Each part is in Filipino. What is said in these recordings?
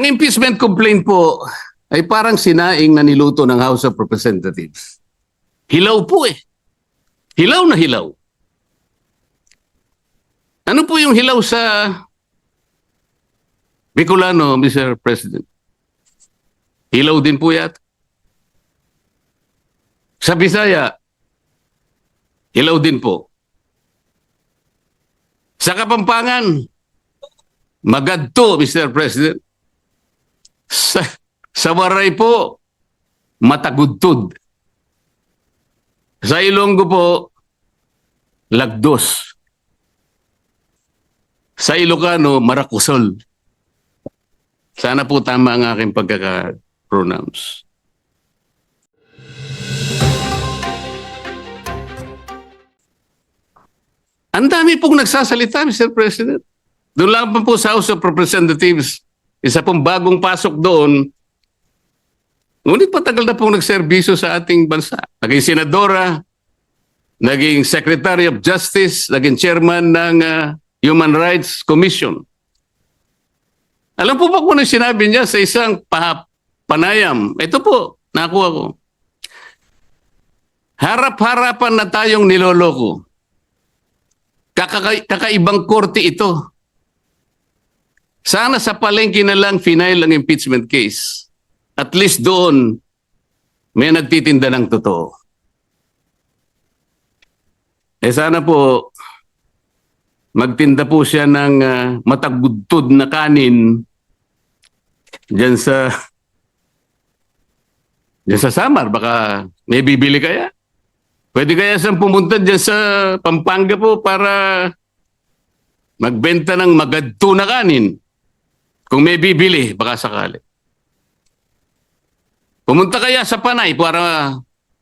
Ang impeachment complaint po ay parang sinaing na niluto ng House of Representatives. Hilaw po eh. Hilaw na hilaw. Ano po yung hilaw sa Bicolano, Mr. President? Hilaw din po yata. Sa Bisaya, hilaw din po. Sa Kapampangan, magadto, Mr. President. Sa, sa Waray po, matagudtod. Sa Ilonggo po, lagdos. Sa Ilocano, marakusol. Sana po tama ang aking pagkaka-pronounce. Ang dami pong nagsasalita, Mr. President. Doon lang po sa House of Representatives, isa pong bagong pasok doon, ngunit patagal na pong nagserbisyo sa ating bansa. Naging senadora, naging Secretary of Justice, naging chairman ng ah, Human Rights Commission. Alam po ba kung ano sinabi niya sa isang pa- panayam? Ito po, nakuha ko. Harap-harapan na tayong niloloko. Kakaka- kakaibang korte ito. Sana sa palengke na lang final ang impeachment case. At least doon, may nagtitinda ng totoo. Eh sana po, magtinda po siya ng ah, matagudtod na kanin dyan sa dyan sa Samar. Baka may bibili kaya. Pwede kaya siyang pumunta dyan sa Pampanga po para magbenta ng magadto na kanin. Kung may bibili, baka sakali. Pumunta kaya sa Panay para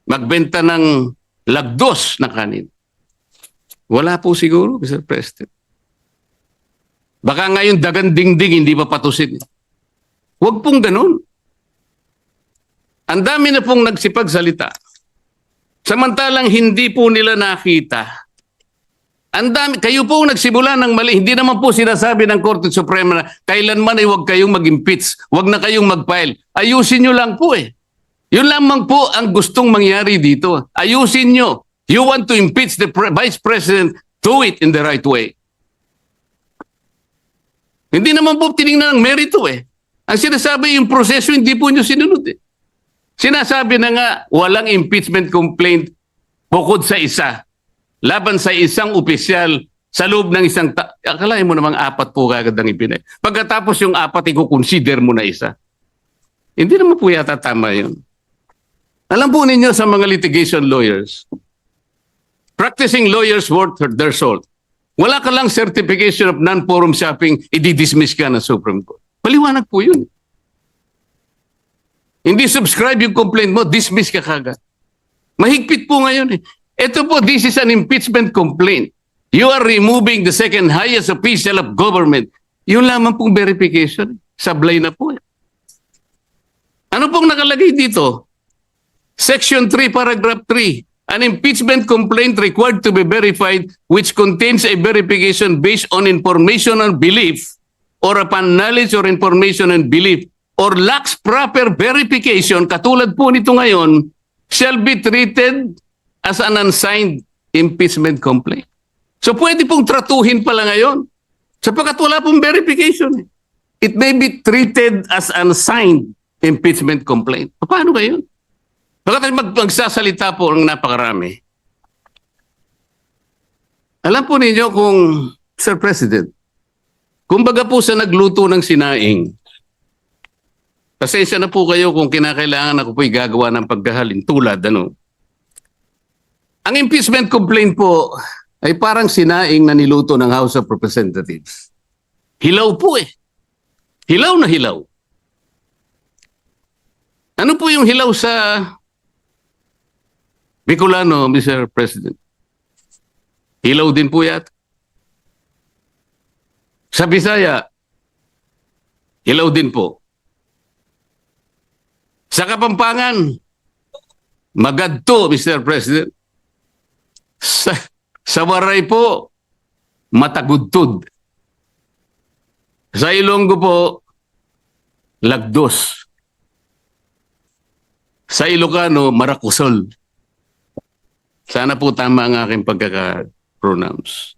magbenta ng lagdos na kanin. Wala po siguro, Mr. President. Baka ngayon dagan dingding hindi pa patusin. Huwag pong ganun. Ang dami na pong nagsipagsalita. Samantalang hindi po nila nakita. Ang dami, kayo po ang nagsimula ng mali. Hindi naman po sinasabi ng Korte Suprema na kailanman ay huwag kayong mag-impeach. Huwag na kayong mag-file. Ayusin nyo lang po eh. Yun lamang po ang gustong mangyari dito. Ayusin nyo. You want to impeach the pre- Vice President, do it in the right way. Hindi naman po tinignan ng merito eh. Ang sinasabi yung proseso, hindi po nyo sinunod eh. Sinasabi na nga, walang impeachment complaint bukod sa isa. Laban sa isang opisyal sa loob ng isang... Ta- Akalain mo namang apat po kagad ang ipinay. Pagkatapos yung apat, i-consider mo na isa. Hindi naman po yata tama yun. Alam po ninyo sa mga litigation lawyers, practicing lawyers worth their salt. Wala ka lang certification of non-forum shopping, i-dismiss ka ng Supreme Court. Paliwanag po yun. Hindi subscribe yung complaint mo, dismiss ka kagad. Mahigpit po ngayon eh. Ito po, this is an impeachment complaint. You are removing the second highest official of government. Yun lamang pong verification. Sablay na po eh. Ano pong nakalagay dito? Section 3, paragraph 3. An impeachment complaint required to be verified which contains a verification based on information and belief or upon knowledge or information and belief or lacks proper verification, katulad po nito ngayon, shall be treated as an unsigned impeachment complaint. So pwede pong tratuhin pala ngayon sapagkat wala pong verification. eh. It may be treated as unsigned impeachment complaint. Paano ba yun? Pagkatapos mag magsasalita po ang napakarami. Alam po ninyo kung, Sir President, kumbaga po sa nagluto ng sinaing, pasensya na po kayo kung kinakailangan ako po'y gagawa ng pagkahalin tulad, ano. Ang impeachment complaint po ay parang sinaing na niluto ng House of Representatives. Hilaw po eh. Hilaw na hilaw. Ano po yung hilaw sa Bicolano, Mr. President? Hilaw din po yata. Sa Bisaya, hilaw din po. Sa Kapampangan, magadto, Mr. President. Sa, sa Waray po, matagudtod. Sa Ilonggo po, Lagdos. Sa Ilocano, Marakusol. Sana po tama ang aking pagkaka-pronounce.